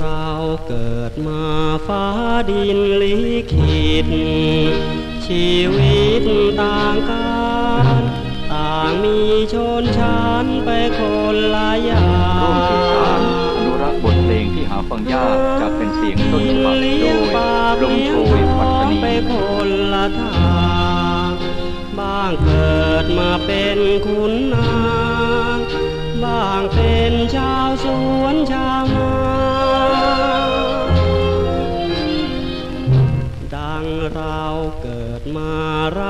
เราเกิดมาฟ้าดินลิขิตชีวิตต่างกันต่างมีชนชั้นไปคนละอย่าร่วมสืบสานงอนุรักษ์บทเพลงที่หาฟังยากจากเป็นเสียงต้นฉบับโดเลี้ยงยปากลมโชยปัตตงนีไปคนละทางบ้างเกิดมาเป็นคุณนางบ้างเป็นชาวสวน ไร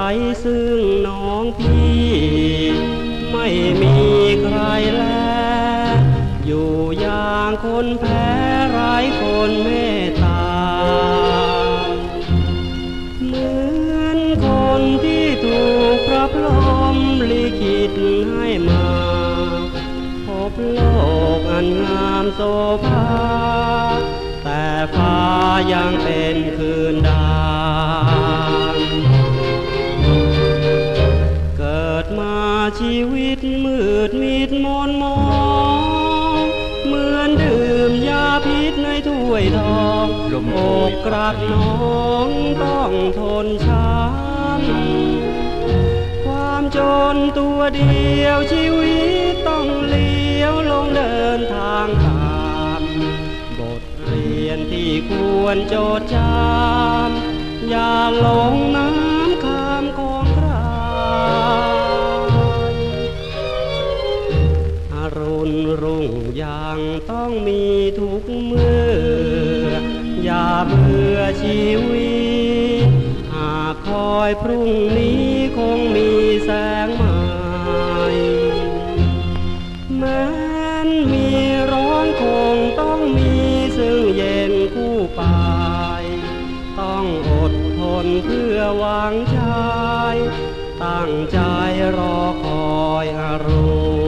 ซึ่งน้องพี่ ไม่มีใครแล อยู่อย่างคนแพ้ไร้คนเมตตา เหมือนคนที่ถูกพระพรหมลิขิตให้มา พบโลกอันงามโสภาแต่ฟ้ายังเวยทองลมโอกกราบน้องต้องทนช้ำความจนตัวเดียวชีวิตต้องเลี้ยวลงเดินทางตามบทเรียนที่ควรโจดจำอย่าหลงน รุณรุ่งยังต้องมีทุกเมื่อ อย่าเบื่อชีวิต หากคอยพรุ่งนี้คงมีแสงใหม่แม้นมีร้อนคงต้องมีซึ่งเย็นคู่ไป ต้องอดทนเพื่อวังใจ ตั้งใจรอคอยอรุณ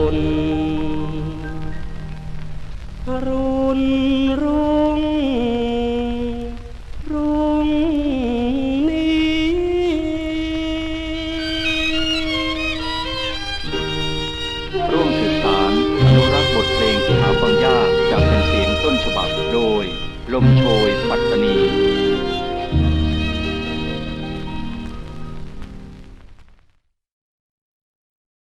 ต้นฉบับโดย ลมโชยปัตตนี